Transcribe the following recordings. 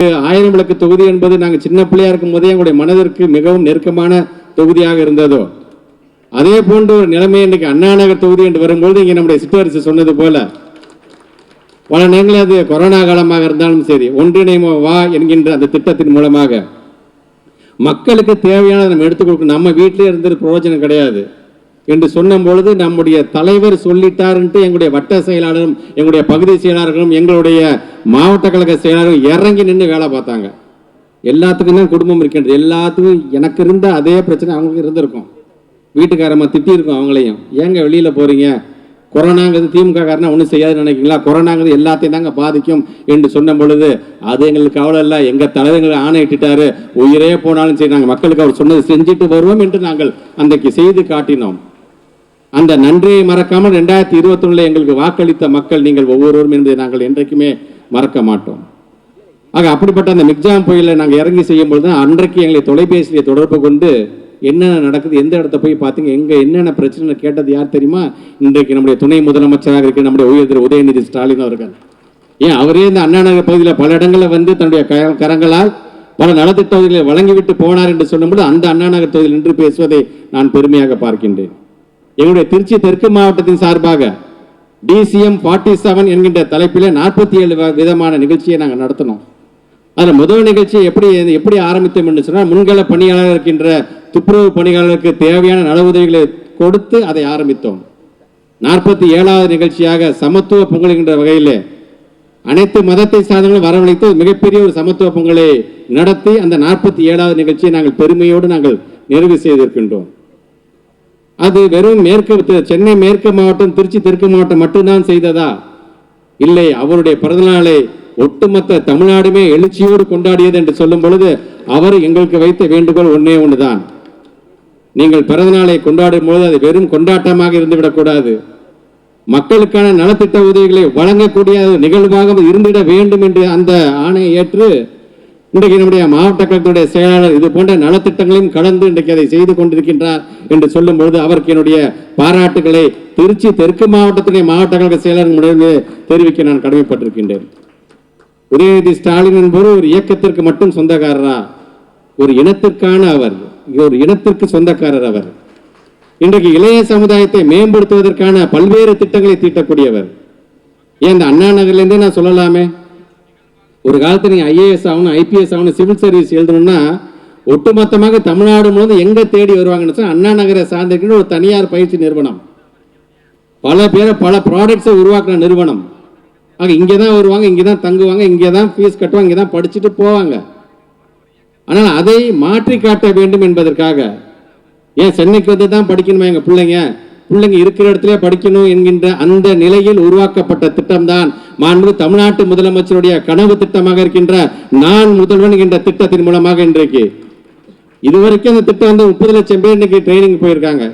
ஆயிரம் விளக்கு தொகுதி என்பது நாங்கள் சின்ன பிள்ளையா இருக்கும் போதே எங்களுடைய மனதிற்கு மிகவும் நெருக்கமான தொகுதியாக இருந்ததோ? அதே போன்ற ஒரு நிலைமை இன்றைக்கு அண்ணாநகர் தொகுதி என்று வரும்போது இங்கே நம்முடைய சிற்றரசு சொன்னது போல பல நேரங்களில் அது கொரோனா காலமாக இருந்தாலும் சரி ஒன்றிணைமோ வா என்கின்ற அந்த திட்டத்தின் மூலமாக மக்களுக்கு தேவையானதை நம்ம எடுத்துக் கொடுக்கணும் நம்ம வீட்டிலே இருந்தது பிரயோஜனம் கிடையாது. என்று சொன்ன பொழுது நம்முடைய தலைவர் சொல்லிட்டாருன்ட்டு எங்களுடைய வட்ட செயலாளரும் எங்களுடைய பகுதி செயலாளர்களும் எங்களுடைய மாவட்ட கழக செயலாளரும் இறங்கி நின்று வேலை பார்த்தாங்க. எல்லாத்துக்கும் தான் குடும்பம் இருக்கின்றது. எல்லாத்துக்கும் எனக்கு இருந்த அதே பிரச்சனை அவங்களுக்கு இருந்திருக்கும். வீட்டுக்காரமாக திட்டியிருக்கோம் அவங்களையும். ஏங்க வெளியில் போகிறீங்க கொரோனாங்கிறது திமுக காரனா ஒன்றும் செய்யாதுன்னு நினைக்கிறீங்களா? கொரோனாங்கிறது எல்லாத்தையும் தாங்க பாதிக்கும் என்று சொன்ன பொழுது அது எங்களுக்கு கவலை இல்லை. எங்கள் தலைவர்கள் ஆணையிட்டுட்டாரு உயிரே போனாலும் சரி நாங்கள் மக்களுக்கு அவர் சொன்னது செஞ்சுட்டு வருவோம் என்று நாங்கள் அன்றைக்கு செய்து காட்டினோம். அந்த நன்றியை மறக்காமல் ரெண்டாயிரத்தி இருபத்தொன்னுல எங்களுக்கு வாக்களித்த மக்கள் நீங்கள் ஒவ்வொருவரும் என்பதை நாங்கள் என்றைக்குமே மறக்க மாட்டோம். ஆக அப்படிப்பட்ட அந்த மிக்ஜாம் புயலில் நாங்கள் இறங்கி செய்யும் பொழுது தான் அன்றைக்கு எங்களை தொலைபேசியை தொடர்பு கொண்டு என்னென்ன நடக்குது எந்த இடத்த போய் பார்த்தீங்க எங்கே என்னென்ன பிரச்சனை கேட்டது யார் தெரியுமா? இன்றைக்கு நம்முடைய துணை முதலமைச்சராக இருக்க நம்முடைய உயர் திரு உதயநிதி ஸ்டாலின் அவர்கள். ஏன் அவரே இந்த அண்ணா நகர் பகுதியில் பல இடங்களில் வந்து தன்னுடைய க- கரங்களால் பல நலத்திட்ட உதவிகளை வழங்கிவிட்டு போனார் என்று சொல்லும்போது அந்த அண்ணா நகர் தொகுதியில் நின்று பேசுவதை நான் பெருமையாக பார்க்கின்றேன். எங்களுடைய திருச்சி தெற்கு மாவட்டத்தின் சார்பாக டிசிஎம் ஃபார்ட்டி செவன் என்கின்ற தலைப்பில் நாற்பத்தி ஏழு விதமான நிகழ்ச்சியை நாங்கள் நடத்தினோம். அதில் முதல் நிகழ்ச்சியை எப்படி எப்படி ஆரம்பித்தோம் என்று சொன்னால் முன்கள பணியாளர் இருக்கின்ற துப்புரவு பணியாளருக்கு தேவையான நல உதவிகளை கொடுத்து அதை ஆரம்பித்தோம். நாற்பத்தி ஏழாவது நிகழ்ச்சியாக சமத்துவ பொங்கல் என்கின்ற வகையிலே அனைத்து மதத்தை சார்ந்தவர்களும் வரவழைத்து மிகப்பெரிய ஒரு சமத்துவ பொங்கலை நடத்தி அந்த நாற்பத்தி ஏழாவது நிகழ்ச்சியை நாங்கள் பெருமையோடு நாங்கள் நிறைவு செய்திருக்கின்றோம். அது வெறும் மேற்கு சென்னை மேற்கு மாவட்டம் திருச்சி தெற்கு மாவட்டம் மட்டும்தான் செய்ததா? இல்லை அவருடைய பிறந்தநாளை ஒட்டுமொத்த தமிழ்நாடுமே எழுச்சியோடு கொண்டாடியது என்று சொல்லும் பொழுது அவர் எங்களுக்கு வைத்த வேண்டுகோள் ஒன்றே ஒன்றுதான். நீங்கள் பிறந்தநாளை கொண்டாடும் பொழுது அது வெறும் கொண்டாட்டமாக இருந்துவிடக்கூடாது மக்களுக்கான நலத்திட்ட உதவிகளை வழங்கக்கூடிய நிகழ்வாக இருந்திட வேண்டும் என்று அந்த ஆணையை ஏற்று இன்றைக்கு நம்முடைய மாவட்ட கழகத்துடைய செயலாளர் இது போன்ற நலத்திட்டங்களையும் கலந்து இன்றைக்கு அதை செய்து கொண்டிருக்கின்றார் என்று சொல்லும் பொழுது அவருக்கு என்னுடைய பாராட்டுகளை திருச்சி தெற்கு மாவட்டத்துடைய மாவட்ட கழக செயலாளர் முன்னாடி தெரிவிக்க நான் கடமைப்பட்டிருக்கின்றேன். உதயநிதி ஸ்டாலின் என்பவர் ஒரு இயக்கத்திற்கு மட்டும் சொந்தக்காரரா? ஒரு இனத்திற்கான அவர். ஒரு இனத்திற்கு சொந்தக்காரர் அவர். இன்றைக்கு இளைய சமுதாயத்தை மேம்படுத்துவதற்கான பல்வேறு திட்டங்களை தீட்டக்கூடியவர். ஏன் இந்த அண்ணா நகர்லேருந்தே நான் சொல்லலாமே? ஒரு காலத்தில் நீங்கள் ஐஏஎஸ் ஆகணும் ஐபிஎஸ் ஆகணும் சிவில் சர்வீஸ் எழுதணும்னா ஒட்டுமொத்தமாக தமிழ்நாடு முழுவதும் எங்கே தேடி வருவாங்கன்னு சொன்னால் அண்ணா நகரை சார்ந்திருக்கிற ஒரு தனியார் பயிற்சி நிறுவனம். பல பேரை பல ப்ராடக்ட்ஸை உருவாக்குற நிறுவனம். ஆக இங்கே தான் வருவாங்க இங்கே தான் தங்குவாங்க இங்கே தான் ஃபீஸ் கட்டுவாங்க இங்கே தான் படிச்சுட்டு போவாங்க. ஆனால் அதை மாற்றி காட்ட வேண்டும் என்பதற்காக ஏன் சென்னைக்கு வந்து தான் படிக்கணுமா எங்கள் பிள்ளைங்க? பிள்ளைங்க இருக்கிற இடத்துல படிக்கணும் என்கின்ற அந்த நிலையில் உருவாக்கப்பட்ட திட்டம்தான் மாண்பு தமிழ்நாட்டு முதலமைச்சருடைய கனவு திட்டமாக இருக்கின்ற நான் முதல்வன் என்ற திட்டத்தின் மூலமாக இன்றைக்கு இதுவரைக்கும் அந்த திட்டம் வந்து முப்பது லட்சம் பேர் இன்னைக்கு ட்ரைனிங் போயிருக்காங்க.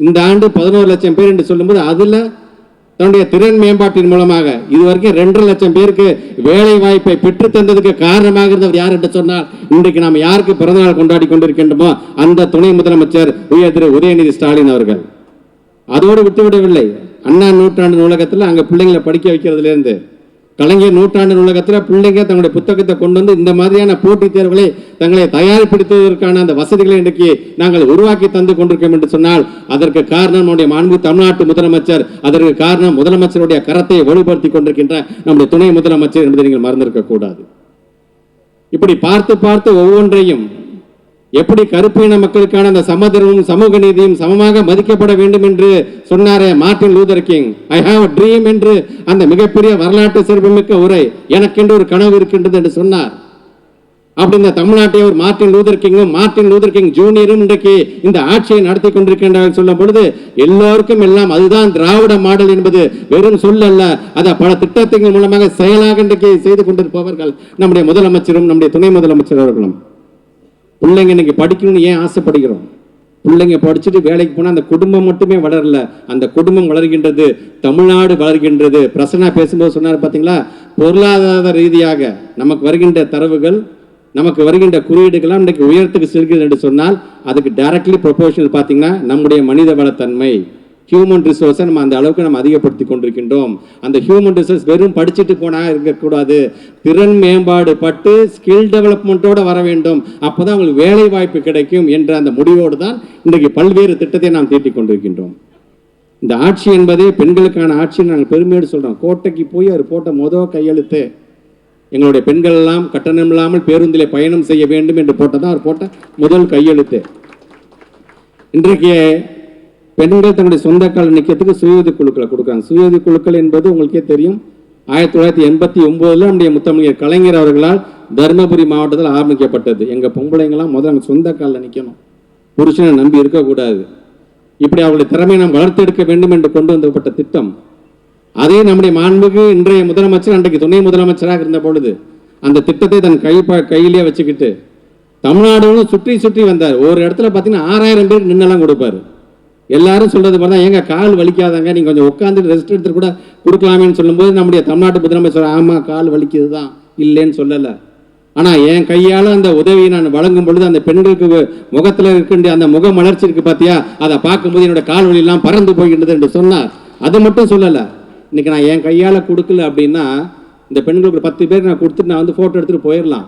இந்த ஆண்டு பதினோரு லட்சம் பேர் என்று சொல்லும்போது அதில் தன்னுடைய திறன் மேம்பாட்டின் மூலமாக இதுவரைக்கும் ரெண்டரை லட்சம் பேருக்கு வேலை வாய்ப்பை பெற்று தந்ததுக்கு காரணமாக இருந்தவர் யார் என்று சொன்னால் இன்றைக்கு நாம் யாருக்கு பிறந்தநாள் கொண்டாடி கொண்டிருக்கின்றோமோ அந்த துணை முதலமைச்சர் உயர் திரு உதயநிதி ஸ்டாலின் அவர்கள். அதோடு விட்டுவிடவில்லை. அண்ணா நூற்றாண்டு நூலகத்தில் அங்கே பிள்ளைங்களை படிக்க வைக்கிறதுல இருந்து கலைஞர் நூற்றாண்டு நூலகத்தில் பிள்ளைங்க தங்களுடைய புத்தகத்தை கொண்டு வந்து இந்த மாதிரியான போட்டித் தேர்வுகளை தங்களை தயார்படுத்துவதற்கான அந்த வசதிகளை இன்றைக்கு நாங்கள் உருவாக்கி தந்து கொண்டிருக்கோம் என்று சொன்னால் அதற்கு காரணம் நம்முடைய மாண்பு தமிழ்நாட்டு முதலமைச்சர் அதற்கு காரணம் முதலமைச்சருடைய கரத்தை வலுப்படுத்தி கொண்டிருக்கின்ற நம்முடைய துணை முதலமைச்சர் என்பதை நீங்கள் மறந்திருக்க கூடாது. இப்படி பார்த்து பார்த்து ஒவ்வொன்றையும் எப்படி கருப்பு இன மக்களுக்கான அந்த சமதர்மமும் சமூக நீதியும் சமமாக மதிக்கப்பட வேண்டும் என்று சொன்னாரே Martin Luther King. I have dream என்று அந்த மிகப்பெரிய வரலாற்று சிறப்புமிக்க உரை எனக்கென்று ஒரு கனவு இருக்கின்றது என்று சொன்னார். அப்படி இந்த தமிழ்நாட்டை ஒரு மார்ட்டின் லூதர் கிங்கும் மார்ட்டின் லூதர் கிங் ஜூனியரும் இன்றைக்கு இந்த ஆட்சியை நடத்தி கொண்டிருக்கின்றார்கள் சொல்லும் பொழுது எல்லோருக்கும் எல்லாம் அதுதான் திராவிட மாடல் என்பது வெறும் சொல் அல்ல. அதை பல திட்டத்தின் மூலமாக செயலாக இன்றைக்கு செய்து கொண்டிருப்பவர்கள் நம்முடைய முதலமைச்சரும் நம்முடைய துணை முதலமைச்சர் அவர்களும். பிள்ளைங்க இன்னைக்கு படிக்கணும்னு ஏன் ஆசைப்படுகிறோம்? பிள்ளைங்க படிச்சுட்டு வேலைக்கு போனால் அந்த குடும்பம் மட்டுமே வளரல. அந்த குடும்பம் வளர்கின்றது தமிழ்நாடு வளர்கின்றது. பிரசன்னா பேசும்போது சொன்னார் பார்த்தீங்களா பொருளாதார ரீதியாக நமக்கு வருகின்ற தரவுகள் நமக்கு வருகின்ற குறியீடுகள்லாம் இன்றைக்கு உயரத்துக்கு செல்கிறது என்று சொன்னால் அதுக்கு டைரக்ட்லி ப்ரொபோஷனல் பார்த்தீங்கன்னா நம்முடைய மனித வளத்தன்மை. ஹியூமன் ரிசோர்ஸை நம்ம அந்த அளவுக்கு நம்ம அதிகப்படுத்தி கொண்டிருக்கின்றோம். அந்த ஹியூமன் ரிசோர்ஸ் வெறும் படிச்சுட்டு போனால் இருக்கக்கூடாது. திறன் மேம்பாடு பட்டு ஸ்கில் டெவலப்மெண்ட்டோட வர வேண்டும். அப்பதான் அவங்களுக்கு வேலை வாய்ப்பு கிடைக்கும் என்ற அந்த முடிவோடு தான் இன்றைக்கு பல்வேறு திட்டத்தை நாம் தீட்டிக் கொண்டிருக்கின்றோம். இந்த ஆட்சி என்பதே பெண்களுக்கான ஆட்சின்னு நாங்கள் பெருமையோடு சொல்கிறோம் கோட்டைக்கு போய் அவர் போட்ட மொதல் கையெழுத்து. எங்களுடைய பெண்கள் எல்லாம் கட்டணம் இல்லாமல் பேருந்திலே பயணம் செய்ய வேண்டும் என்று போட்டதான் அவர் போட்ட முதல் கையெழுத்து. இன்றைக்கு பெண்கள் தன்னுடைய சொந்த கால நிற்கிறதுக்கு சுயஉதவி குழுக்களை கொடுக்குறாங்க. சுயோதி குழுக்கள் என்பது உங்களுக்கே தெரியும். ஆயிரத்தி தொள்ளாயிரத்தி எண்பத்தி ஒன்பதுல நம்முடைய முத்தமிழர் கலைஞர் அவர்களால் தருமபுரி மாவட்டத்தில் ஆரம்பிக்கப்பட்டது. எங்க பொம்பளைங்களாம் முதல்ல அங்கே சொந்த காலில் நிற்கணும் புருஷனை நம்பி இருக்கக்கூடாது. இப்படி அவருடைய திறமையை நாம் வளர்த்தெடுக்க வேண்டும் என்று கொண்டு வந்தப்பட்ட திட்டம். அதே நம்முடைய மாண்புக்கு இன்றைய முதலமைச்சர் அன்றைக்கு துணை முதலமைச்சராக இருந்த பொழுது அந்த திட்டத்தை தன் கை ப- கையிலேயே வச்சுக்கிட்டு தமிழ்நாடு சுற்றி சுற்றி வந்தார். ஒரு இடத்துல பார்த்தீங்கன்னா ஆறாயிரம் பேர் நின்னெல்லாம் கொடுப்பாரு. எல்லாரும் சொல்றது பார்த்தா ஏங்க கால் வலிக்காதாங்க? நீங்க கொஞ்சம் உட்காந்து ரெஸ்ட் எடுத்து கூட கொடுக்கலாமேன்னு சொல்லும்போது நம்முடைய தமிழ்நாட்டு முதலமைச்சர் ஆமா கால் வலிக்குது தான் இல்லைன்னு சொல்லலை. ஆனா என் கையால அந்த உதவியை நான் வழங்கும் பொழுது அந்த பெண்களுக்கு முகத்தில் முகத்துல இருக்கின்ற அந்த முக மலர்ச்சி இருக்கு பாத்தியா? அதை பார்க்கும்போது என்னோட கால் வலி எல்லாம் பறந்து போகின்றது என்று சொன்னார். அது மட்டும் சொல்லல. இன்னைக்கு நான் என் கையால கொடுக்கல அப்படின்னா இந்த பெண்களுக்கு ஒரு பத்து பேர் நான் கொடுத்துட்டு நான் வந்து போட்டோ எடுத்துட்டு போயிடலாம்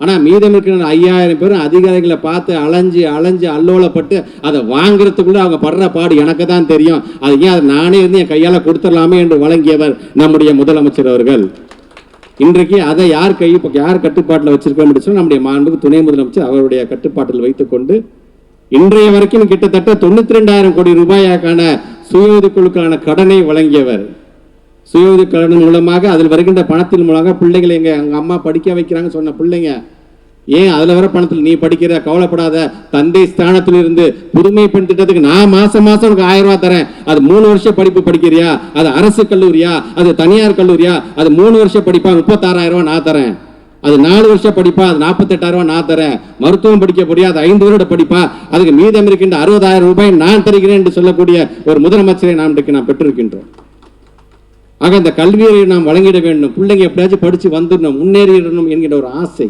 ஆனால் மீதம் இருக்கிற ஐயாயிரம் பேரும் அதிகாரிகளை பார்த்து அலைஞ்சு அலைஞ்சு அல்லோலப்பட்டு அதை வாங்குறதுக்குள்ளே அவங்க படுற பாடு எனக்கு தான் தெரியும். அது ஏன் அதை நானே இருந்து என் கையால் கொடுத்துடலாமே என்று வழங்கியவர் நம்முடைய முதலமைச்சர் அவர்கள். இன்றைக்கு அதை யார் கை யார் கட்டுப்பாட்டில் வச்சிருக்கோம் அப்படின்னு நம்முடைய மாண்புக்கு துணை முதலமைச்சர் அவருடைய கட்டுப்பாட்டில் வைத்துக்கொண்டு இன்றைய வரைக்கும் கிட்டத்தட்ட தொண்ணூத்தி ரெண்டாயிரம் கோடி ரூபாய்க்கான சுய குழுக்களுக்கான கடனை வழங்கியவர். சுய கடன் மூலமாக அதில் வருகின்ற பணத்தின் மூலமாக பிள்ளைகளை எங்க எங்க அம்மா படிக்க வைக்கிறாங்க சொன்ன பிள்ளைங்க. ஏன் அதில் வர பணத்தில் நீ படிக்கிற கவலைப்படாத தந்தை ஸ்தானத்தில் இருந்து புதுமை பெண் திட்டத்துக்கு நான் மாசம் மாசம் உனக்கு ஆயிரம் ரூபாய் தரேன். அது மூணு வருஷம் படிப்பு படிக்கிறியா? அது அரசு கல்லூரியா? அது தனியார் கல்லூரியா? அது மூணு வருஷம் படிப்பா முப்பத்தாறாயிரம் ரூபாய் நான் தரேன். அது நாலு வருஷம் படிப்பா அது நாற்பத்தெட்டாயிரம் ரூபாய் நான் தரேன். மருத்துவம் படிக்க போறியா? அது ஐந்து வருட படிப்பா. அதுக்கு மீதம் இருக்கின்ற அறுபதாயிரம் ரூபாய் நான் தருகிறேன் என்று சொல்லக்கூடிய ஒரு முதலமைச்சரை நாம் இன்றைக்கு நான் பெற்றிருக்கின்றோம். ஆக இந்த கல்வியை நாம் வழங்கிட வேண்டும். பிள்ளைங்க எப்படியாச்சும் படித்து வந்துடணும் முன்னேறிடணும் என்கிற ஒரு ஆசை.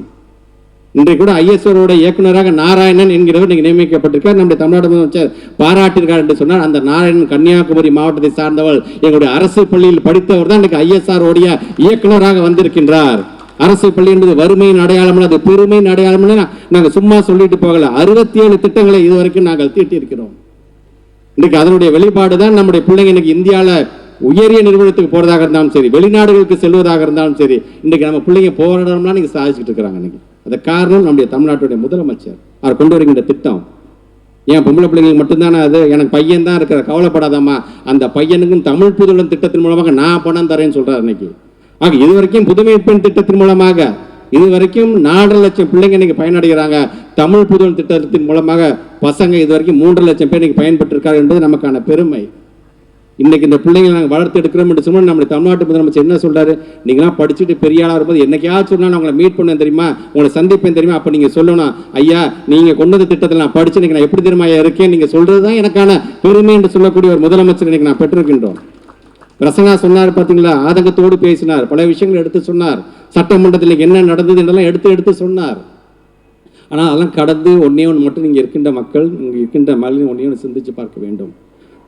இன்றைக்கு கூட ஐஎஸ்ஆரோட இயக்குனராக நாராயணன் என்கிறவர் நீங்கள் நியமிக்கப்பட்டிருக்கார். நம்முடைய தமிழ்நாடு முதலமைச்சர் பாராட்டியிருக்கார் என்று சொன்னார் அந்த நாராயணன் கன்னியாகுமரி மாவட்டத்தை சார்ந்தவள் எங்களுடைய அரசு பள்ளியில் படித்தவர் தான் இன்றைக்கு ஐஎஸ்ஆர் உடைய இயக்குனராக வந்திருக்கின்றார். அரசு பள்ளி என்பது வறுமையின் அடையாளம் அது பெருமையின் அடையாளம் நாங்கள் சும்மா சொல்லிட்டு போகல அறுபத்தி ஏழு திட்டங்களை இதுவரைக்கும் நாங்கள் தீட்டியிருக்கிறோம். இன்றைக்கு அதனுடைய வெளிப்பாடு தான் நம்முடைய பிள்ளைங்க இன்னைக்கு இந்தியாவில் உயரிய நிறுவனத்துக்கு போறதாக இருந்தாலும் சரி வெளிநாடுகளுக்கு செல்வதாக இருந்தாலும் சரி இன்னைக்கு நம்ம பிள்ளைங்க போராடணும்னா நீங்க சாதிச்சுட்டு இருக்கிறாங்க இன்னைக்கு. அது காரணம் நம்முடைய தமிழ்நாட்டுடைய முதலமைச்சர். அவர் கொண்டு வருகின்ற திட்டம். ஏன் பொம்பளை பிள்ளைங்களுக்கு மட்டும்தானே அது? எனக்கு பையன் தான் இருக்கிற கவலைப்படாதம்மா. அந்த பையனுக்கும் தமிழ் புதுவன் திட்டத்தின் மூலமாக நான் பணம் தரேன்னு சொல்றாரு இன்னைக்கு. ஆக இதுவரைக்கும் புதுமை பெண் திட்டத்தின் மூலமாக இதுவரைக்கும் நாலரை லட்சம் பிள்ளைங்க இன்னைக்கு பயனடைகிறாங்க. தமிழ் புதுவன் திட்டத்தின் மூலமாக பசங்க இதுவரைக்கும் மூன்று லட்சம் பேர் இன்னைக்கு பயன்பெற்றிருக்காரு என்பது நமக்கான பெருமை. இன்னைக்கு இந்த பிள்ளைங்களை நாங்கள் வளர்த்து எடுக்கிறோம் என்று சொன்னால் நம்முடைய தமிழ்நாட்டு முதலமைச்சர் என்ன சொல்றாரு? நீங்களாம் படிச்சுட்டு பெரிய ஆளாக இருக்கும்போது என்னைக்காச்சும் சொன்னால் நான் உங்களை மீட் பண்ணேன் தெரியுமா? உங்களை சந்திப்பேன் தெரியுமா? அப்போ நீங்கள் சொல்லணும். ஐயா நீங்கள் கொண்டு வந்த திட்டத்தில் நான் படிச்சு இன்னைக்கு நான் எப்படி தெரியுமா ஐயா இருக்கேன்? நீங்கள் சொல்றது தான் எனக்கான பெருமை என்று சொல்லக்கூடிய ஒரு முதலமைச்சர் இன்னைக்கு நான் பெற்றிருக்கின்றோம். பிரசங்கா சொன்னார் பார்த்தீங்களா ஆதங்கத்தோடு பேசினார். பல விஷயங்கள் எடுத்து சொன்னார். சட்டமன்றத்தில் என்ன நடந்தது என்றெல்லாம் எடுத்து எடுத்து சொன்னார். ஆனால் அதெல்லாம் கடந்து ஒன்றே ஒன்று மட்டும் நீங்கள் இருக்கின்ற மக்கள் இங்கே இருக்கின்ற மகளிர் ஒன்றே ஒன்று சிந்திச்சு பார்க்க வேண்டும்.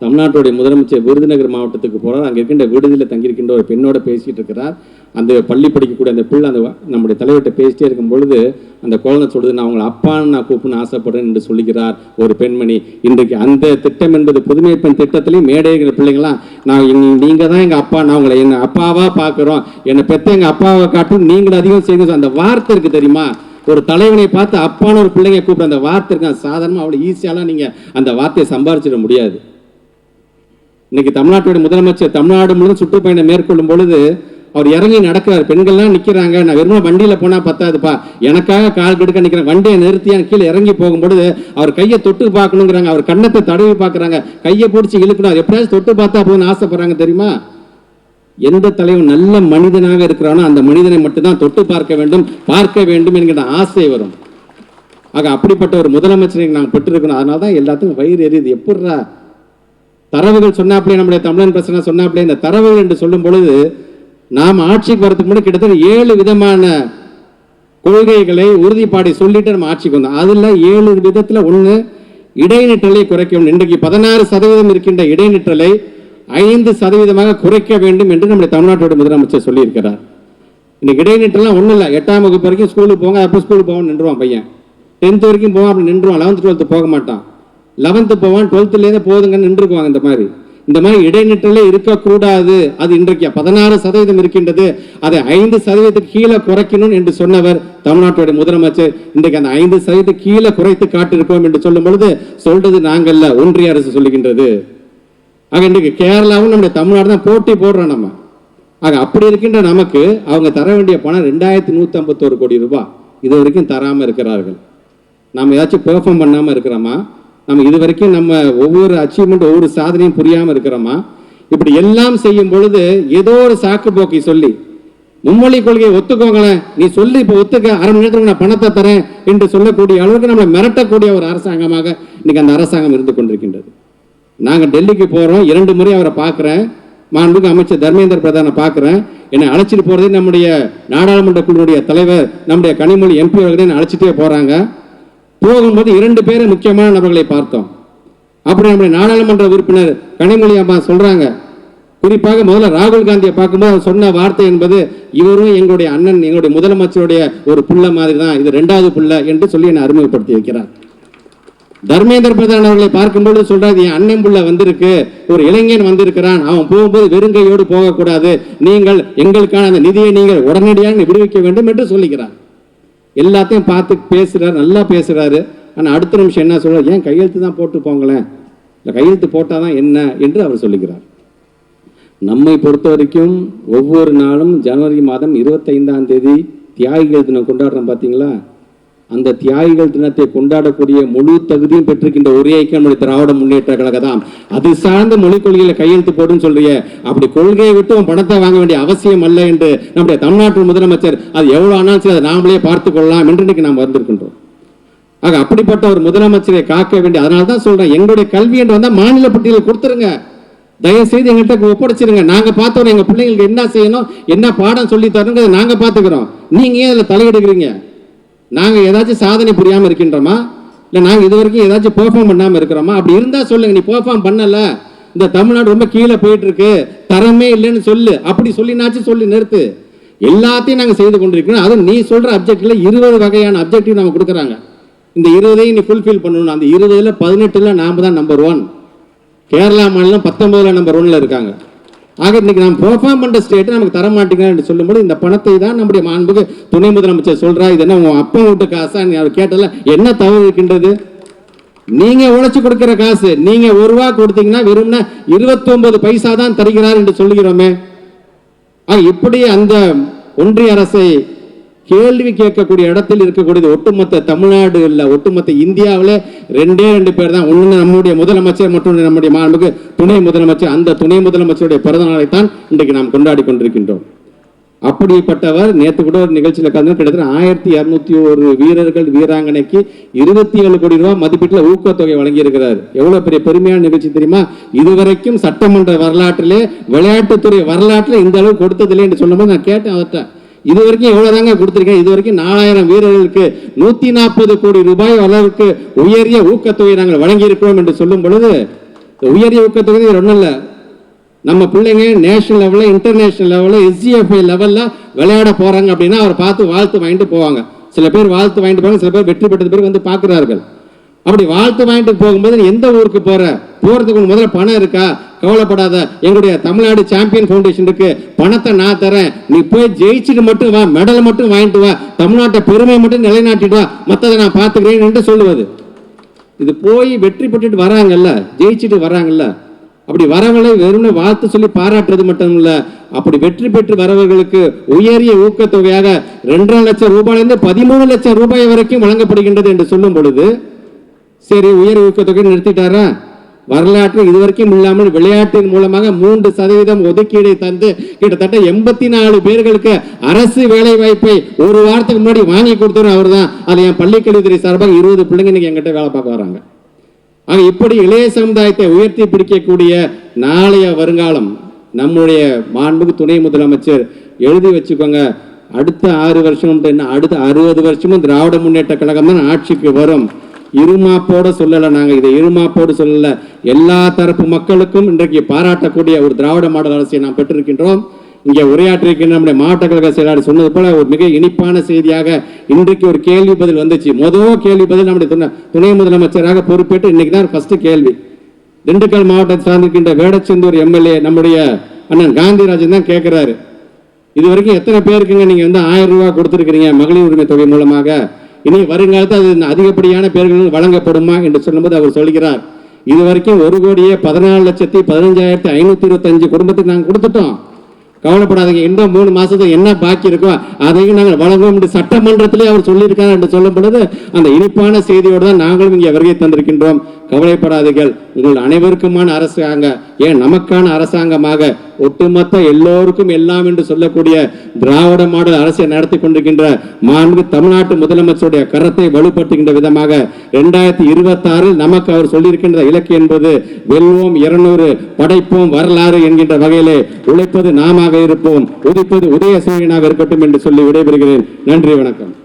தமிழ்நாட்டுடைய முதலமைச்சர் விருதுநகர் மாவட்டத்துக்கு போகிறார் அங்கே இருக்கின்ற விடுதியில் தங்கியிருக்கின்ற ஒரு பெண்ணோட பேசிகிட்டு இருக்கிறார். அந்த பள்ளி படிக்கக்கூடிய அந்த பிள்ளை அந்த நம்முடைய தலைவர்கிட்ட பேசிட்டே இருக்கும் பொழுது அந்த குழந்தை சொல்லுது நான் உங்களை அப்பான்னு நான் கூப்பின்னு ஆசைப்படுறேன் என்று சொல்லுகிறார் ஒரு பெண்மணி. இன்றைக்கு அந்த திட்டம் என்பது புதுமை பெண் திட்டத்திலையும் மேடைகிற பிள்ளைங்களாம் நான் நீங்கள் தான் எங்கள் அப்பா நான் உங்களை எங்கள் அப்பாவா பார்க்குறோம். என்னை பெத்த எங்கள் அப்பாவை காட்டும் நீங்கள் அதிகம் செய்யுங்க அந்த வார்த்தை இருக்குது தெரியுமா? ஒரு தலைவனை பார்த்து அப்பான்னு ஒரு பிள்ளைங்க கூப்பிட்டு அந்த வார்த்தை இருக்கு. சாதாரணமாக அவ்வளோ ஈஸியாலாம் நீங்கள் அந்த வார்த்தையை சம்பாரிச்சிட முடியாது. இன்னைக்கு தமிழ்நாட்டுடைய முதலமைச்சர் தமிழ்நாடு முழுவதும் சுற்றுப்பயணம் மேற்கொள்ளும் பொழுது அவர் இறங்கி நடக்கிறார். பெண்கள்லாம் நிற்கிறாங்க நான் வெறும் வண்டியில் போனால் பத்தாதுப்பா. எனக்காக கால் கெடுக்க நிற்கிறேன் வண்டியை நிறுத்தி கீழே இறங்கி போகும்பொழுது அவர் கையை தொட்டு பார்க்கணுங்கிறாங்க. அவர் கண்ணத்தை தடவி பார்க்குறாங்க. கையை பிடிச்சி இழுக்கணும். எப்படியாச்சும் தொட்டு பார்த்தா போதும்னு ஆசைப்படுறாங்க தெரியுமா? எந்த தலைவன் நல்ல மனிதனாக இருக்கிறானோ அந்த மனிதனை மட்டும்தான் தொட்டு பார்க்க வேண்டும் பார்க்க வேண்டும் என்கிற ஆசை வரும். ஆக அப்படிப்பட்ட ஒரு முதலமைச்சரை நாங்கள் பெற்றிருக்கணும். அதனால தான் எல்லாத்துக்கும் வயிறு எரியுது. எப்படிரா தரவுகள் சொன்னாப்லே நம்முடைய தமிழன் பிரச்சனை சொன்னாப்லே இந்த தரவுகள் என்று சொல்லும் பொழுது நாம் ஆட்சிக்கு வரதுக்கு முன்னாடி கிட்டத்தட்ட ஏழு விதமான கொள்கைகளை உறுதிப்பாடை சொல்லிட்டு நம்ம ஆட்சிக்கு வந்தோம். அதில் ஏழு விதத்தில் ஒன்று இடைநிற்றலை குறைக்கும் இன்றைக்கு பதினாறு சதவீதம் இருக்கின்ற இடைநிற்றலை ஐந்து சதவீதமாக குறைக்க வேண்டும் என்று நம்முடைய தமிழ்நாட்டோட முதலமைச்சர் சொல்லியிருக்கிறார். இன்னைக்கு இடைநிற்றலாம் ஒன்றும் இல்லை. எட்டாம் வகுப்பு வரைக்கும் ஸ்கூலுக்கு போங்க அப்போ ஸ்கூலுக்கு போவான் நின்றுவான் பையன். டென்த் வரைக்கும் போவான் அப்படி நின்றுவான். லெவன்த் டுவெல்த்து போக மாட்டான். லெவன்த்து போவான் டுவெல்த்துலேருந்து போதுங்கன்னு நின்றுக்குவாங்க இந்த மாதிரி. இந்த மாதிரி இடைநிற்றலே இருக்கக்கூடாது. அது இன்றைக்கு பதினாறு சதவீதம் இருக்கின்றது. அதை ஐந்து சதவீதத்துக்கு கீழே குறைக்கணும் என்று சொன்னவர் தமிழ்நாட்டுடைய முதலமைச்சர். இன்றைக்கு அந்த ஐந்து சதவீதத்துக்கு கீழே குறைத்து காட்டிருக்கோம் என்று சொல்லும் பொழுது சொல்றது நாங்கள்ல ஒன்றிய அரசு சொல்லுகின்றது. ஆக இன்றைக்கு கேரளாவும் நம்முடைய தமிழ்நாடு தான் போட்டி போடுறோம் நம்ம. ஆக அப்படி இருக்கின்ற நமக்கு அவங்க தர வேண்டிய பணம் ரெண்டாயிரத்தி நூற்றி ஐம்பத்தோரு கோடி ரூபாய். இது வரைக்கும் தராமல் இருக்கிறார்கள். நாம் ஏதாச்சும் பெர்ஃபார்ம் பண்ணாமல் இருக்கிறோமா? நம்ம இது வரைக்கும் நம்ம ஒவ்வொரு அச்சீவ்மெண்ட் ஒவ்வொரு சாதனையும் புரியாமல் இருக்கிறோமா? இப்படி எல்லாம் செய்யும் பொழுது ஏதோ ஒரு சாக்கு போக்கை சொல்லி மும்மொழி கொள்கையை ஒத்துக்கோங்களேன். நீ சொல்லி இப்போ ஒத்துக்க. அரை மணி நேரத்துக்கு நான் பணத்தை தரேன் என்று சொல்லக்கூடிய அளவுக்கு நம்மளை மிரட்டக்கூடிய ஒரு அரசாங்கமாக இன்னைக்கு அந்த அரசாங்கம் இருந்து கொண்டிருக்கின்றது. நாங்கள் டெல்லிக்கு போகிறோம் இரண்டு முறை அவரை பார்க்குறேன். மாண்புக்கு அமைச்சர் தர்மேந்திர பிரதானை பார்க்குறேன். என்னை அழைச்சிட்டு போகிறதே நம்முடைய நாடாளுமன்ற குழுவுடைய தலைவர் நம்முடைய கனிமொழி எம்பி அவர்களே அழைச்சிட்டே போகிறாங்க போகும்போது இரண்டு பேரை முக்கியமான நபர்களை பார்த்தோம். அப்படி நம்முடைய நாடாளுமன்ற உறுப்பினர் கனிமொழி அம்மா சொல்றாங்க குறிப்பாக முதல்ல ராகுல் காந்தியை பார்க்கும்போது அவர் சொன்ன வார்த்தை என்பது இவரும் எங்களுடைய அண்ணன் எங்களுடைய முதலமைச்சருடைய ஒரு புள்ள மாதிரி தான் இது ரெண்டாவது புள்ள என்று சொல்லி என்னை அறிமுகப்படுத்தி வைக்கிறார். தர்மேந்திர பிரதான் அவர்களை பார்க்கும்போது சொல்றாரு என் அண்ணன் புள்ள வந்திருக்கு ஒரு இளைஞன் வந்திருக்கிறான் அவன் போகும்போது வெறுங்கையோடு போகக்கூடாது நீங்கள் எங்களுக்கான அந்த நிதியை நீங்கள் உடனடியாக விடுவிக்க வேண்டும் என்று சொல்லுகிறார் எல்லாத்தையும் பார்த்து பேசுகிறார் நல்லா பேசுகிறாரு ஆனால் அடுத்த நிமிஷம் என்ன சொல்கிறார் ஏன் கையெழுத்து தான் போட்டு போங்களேன் இல்லை கையெழுத்து போட்டாதான் என்ன? என்று அவர் சொல்லுகிறார். நம்மை பொறுத்த வரைக்கும் ஒவ்வொரு நாளும் ஜனவரி மாதம் இருபத்தைந்தாம் தேதி தியாகிகள் தினம் கொண்டாடுறோம் பார்த்தீங்களா? அந்த தியாகிகள் தினத்தை கொண்டாடக்கூடிய முழு தகுதியும் பெற்றிருக்கின்ற ஒரே ஐக்கியம் நம்முடைய திராவிட முன்னேற்ற கழகம் தான். அது சார்ந்த மொழிக் கொள்கையில கையெழுத்து போடுன்னு சொல்றிய அப்படி கொள்கையை விட்டு உன் பணத்தை வாங்க வேண்டிய அவசியம் அல்ல என்று நம்முடைய தமிழ்நாட்டு முதலமைச்சர் அது எவ்வளவு ஆனாலும் அதை நாமளே பார்த்து கொள்ளலாம் என்று இன்னைக்கு நாம் வந்திருக்கின்றோம். ஆக அப்படிப்பட்ட ஒரு முதலமைச்சரை காக்க வேண்டிய அதனால தான் சொல்றேன் எங்களுடைய கல்வி என்று வந்தால் மாநில பட்டியலில் கொடுத்துருங்க. தயவு செய்து எங்கள்கிட்ட ஒப்படைச்சிருங்க. நாங்க பார்த்தோம் எங்க பிள்ளைங்களுக்கு என்ன செய்யணும் என்ன பாடம் சொல்லி தரணுங்கிறத நாங்க பார்த்துக்கிறோம். நீங்க ஏன் அதில் தலையிடுகிறீங்க? நாங்கள் ஏதாச்சும் சாதனை புரியாமல் இருக்கின்றோமா? இல்லை நாங்கள் இது வரைக்கும் ஏதாச்சும் பெர்ஃபார்ம் பண்ணாமல் இருக்கிறோமா? அப்படி இருந்தால் சொல்லுங்கள் நீ பெர்ஃபார்ம் பண்ணலை. இந்த தமிழ்நாடு ரொம்ப கீழே போயிட்டுருக்கு. தரமே இல்லைன்னு சொல்லு. அப்படி சொல்லினாச்சும் சொல்லி நிறுத்து. எல்லாத்தையும் நாங்கள் செய்து கொண்டிருக்கிறோம். அதுவும் நீ சொல்கிற அப்ஜெக்டில் இருபது வகையான அப்ஜெக்டிவ் நம்ம கொடுக்குறாங்க. இந்த இருபதையும் நீ ஃபுல்ஃபில் பண்ணணும். அந்த இருபதில் பதினெட்டில் நாம் தான் நம்பர் ஒன் கேரளா மாநிலம் பத்தொன்பதில் நம்பர் ஒன்னில் இருக்காங்க. ஆக இன்னைக்கு நாம் பெர்ஃபார்ம் பண்ணுற ஸ்டேட்டை நமக்கு தர மாட்டேங்கிறேன் என்று சொல்லும்போது இந்த பணத்தை தான் நம்முடைய மாண்புக்கு துணை முதலமைச்சர் சொல்கிறா இது என்ன உன் அப்பா வீட்டு காசா? நீ அவர் கேட்டல. என்ன தவறு இருக்கின்றது? நீங்க உழைச்சு கொடுக்கிற காசு நீங்க ஒரு ரூபா கொடுத்தீங்கன்னா வெறும்னா இருபத்தி ஒன்பது பைசா தான் தருகிறார் என்று சொல்லுகிறோமே. இப்படி அந்த ஒன்றிய அரசை கேள்வி கேட்கக்கூடிய இடத்தில் இருக்கக்கூடியது ஒட்டுமொத்த தமிழ்நாடு இல்ல ஒட்டுமொத்த இந்தியாவில் ரெண்டே ரெண்டு பேர் தான். ஒன்று நம்முடைய முதலமைச்சர் மற்றும் நம்முடைய மாண்புக்கு துணை முதலமைச்சர். அந்த துணை முதலமைச்சருடைய பிறந்த நாளை தான் இன்றைக்கு நாம் கொண்டாடி கொண்டிருக்கின்றோம். அப்படிப்பட்டவர் நேற்று கூட ஒரு நிகழ்ச்சியில் கலந்து கிட்டத்தட்ட ஆயிரத்தி இரநூத்தி ஒரு வீரர்கள் வீராங்கனைக்கு இருபத்தி ஏழு கோடி ரூபாய் மதிப்பீட்டில் ஊக்கத்தொகை வழங்கியிருக்கிறார். எவ்வளவு பெரிய பெருமையான நிகழ்ச்சி தெரியுமா? இதுவரைக்கும் சட்டமன்ற வரலாற்றிலே விளையாட்டுத்துறை வரலாற்றில் இந்த அளவு கொடுத்ததில்லை என்று சொல்லும்போது நான் கேட்டேன் அவர்கிட்ட. இது வரைக்கும் எவ்வளவு தாங்க கொடுத்துருக்கேன்? இது வரைக்கும் நாலாயிரம் வீரர்களுக்கு நூத்தி நாற்பது கோடி ரூபாய் அளவுக்கு உயரிய ஊக்கத்தொகை நாங்கள் வழங்கியிருக்கிறோம் என்று சொல்லும் பொழுது உயரிய ஊக்கத்தொகை ஒன்றும் இல்லை. நம்ம பிள்ளைங்க நேஷனல் லெவலில் இன்டர்நேஷனல் லெவலில் எஸ்ஜிஎஃப்ஐ லெவலில் விளையாட போறாங்க அப்படின்னா அவர் பார்த்து வாழ்த்து வாங்கிட்டு போவாங்க. சில பேர் வாழ்த்து வாங்கிட்டு போவாங்க சில பேர் வெற்றி பெற்றது பேர் வந்து பார்க்கிறார்கள். அப்படி வாழ்த்து வாங்கிட்டு போகும்போது நீ எந்த ஊருக்கு போற? போறதுக்கு முதல்ல பணம் இருக்கா? கவலைப்படாத. எங்களுடைய தமிழ்நாடு சாம்பியன் ஃபவுண்டேஷன் இருக்கு. பணத்தை நான் தரேன். நீ போய் ஜெயிச்சுட்டு மட்டும் வா. மெடல் மட்டும் வாங்கிட்டு வா. தமிழ்நாட்டை பெருமை மட்டும் நிலைநாட்டிட்டு வா. மற்றதை நான் பார்த்துக்கிறேன் என்று சொல்லுவது. இது போய் வெற்றி பெற்றுட்டு வராங்கல்ல? ஜெயிச்சுட்டு வராங்கல்ல? அப்படி வரவங்களை வெறும்னு வாழ்த்து சொல்லி பாராட்டுறது மட்டும் இல்லை. அப்படி வெற்றி பெற்று வரவர்களுக்கு உயரிய ஊக்கத்தொகையாக ரெண்டரை லட்சம் ரூபாயிலிருந்து பதிமூணு லட்சம் ரூபாய் வரைக்கும் வழங்கப்படுகின்றது என்று சொல்லும் பொழுது சரி உயர் ஊக்கத்தொகை நிறுத்திட்டாரா? வரலாற்று இதுவரைக்கும் இல்லாமல் விளையாட்டின் மூலமாக மூன்று சதவீதம் ஒதுக்கீடை தந்து கிட்டத்தட்ட எண்பத்தி நாலு பேர்களுக்கு அரசு வேலை வாய்ப்பை ஒரு வாரத்துக்கு முன்னாடி வாங்கி கொடுத்தவர் அவர் தான் அது என் பள்ளிக்கல்வித்துறை சார்பாக இருபது பிள்ளைங்க இன்னைக்கு எங்கிட்ட வேலை பார்க்க வராங்க. ஆக இப்படி இளைய சமுதாயத்தை உயர்த்தி பிடிக்கக்கூடிய நாளைய வருங்காலம் நம்முடைய மாண்புக்கு துணை முதலமைச்சர் எழுதி வச்சுக்கோங்க. அடுத்த ஆறு வருஷம் என்ன அடுத்த அறுபது வருஷமும் திராவிட முன்னேற்ற கழகம் தான் ஆட்சிக்கு வரும். இருமாப்போட சொல்லலை நாங்கள் இதை இருமாப்போடு சொல்லலை. எல்லா தரப்பு மக்களுக்கும் இன்றைக்கு பாராட்டக்கூடிய ஒரு திராவிட மாடல் அரசியை நாம் பெற்றிருக்கின்றோம். இங்கே உரையாற்றிருக்கின்ற நம்முடைய மாவட்ட கழக செயலாளர் சொன்னது போல ஒரு மிக இனிப்பான செய்தியாக இன்றைக்கு ஒரு கேள்வி பதில் வந்துச்சு. மொதல் கேள்வி பதில் நம்முடைய துணை துணை முதலமைச்சராக பொறுப்பேற்று இன்னைக்கு தான் ஃபர்ஸ்ட் கேள்வி. திண்டுக்கல் மாவட்டத்தை சார்ந்திருக்கின்ற வேடச்செந்தூர் எம்எல்ஏ நம்முடைய அண்ணன் காந்திராஜன் தான் கேட்கிறாரு இது வரைக்கும் எத்தனை பேருக்குங்க நீங்கள் வந்து ஆயிரம் ரூபா கொடுத்துருக்கிறீங்க மகளிர் உரிமை தொகை மூலமாக? இனி வருங்காலத்தில் அது அதிகப்படியான பேர்களுக்கு வழங்கப்படுமா என்று சொல்லும்போது அவர் சொல்கிறார் இது வரைக்கும் ஒரு கோடியே பதினாலு லட்சத்தி பதினஞ்சாயிரத்தி ஐநூத்தி இருபத்தஞ்சு குடும்பத்துக்கு நாங்கள் கொடுத்துட்டோம். கவலைப்படாதீங்க இன்னும் மூணு மாசத்துக்கு என்ன பாக்கி இருக்கோ அதையும் நாங்கள் வழங்குவோம் என்று சட்டமன்றத்திலே அவர் சொல்லியிருக்கார் என்று சொல்லும் பொழுது அந்த இனிப்பான செய்தியோடு தான் நாங்களும் இங்கே வருகை தந்திருக்கின்றோம். கவலைப்படாதீர்கள். உங்கள் அனைவருக்குமான அரசாங்க ஏன் நமக்கான அரசாங்கமாக ஒட்டுமொத்த எல்லோருக்கும் எல்லாம் என்று சொல்லக்கூடிய திராவிட மாடல் அரசை நடத்தி கொண்டிருக்கின்ற மாண்பு தமிழ்நாட்டு முதலமைச்சருடைய கரத்தை வலுப்படுத்துகின்ற விதமாக இரண்டாயிரத்தி இருபத்தி ஆறில் நமக்கு அவர் சொல்லியிருக்கின்ற இலக்கு என்பது வெல்வோம் இருநூறு படைப்போம் வரலாறு என்கின்ற வகையிலே உழைப்பது நாமாக இருப்போம் உதிப்பது உதய சூரியனாக இருக்கட்டும் என்று சொல்லி விடைபெறுகிறேன். நன்றி வணக்கம்.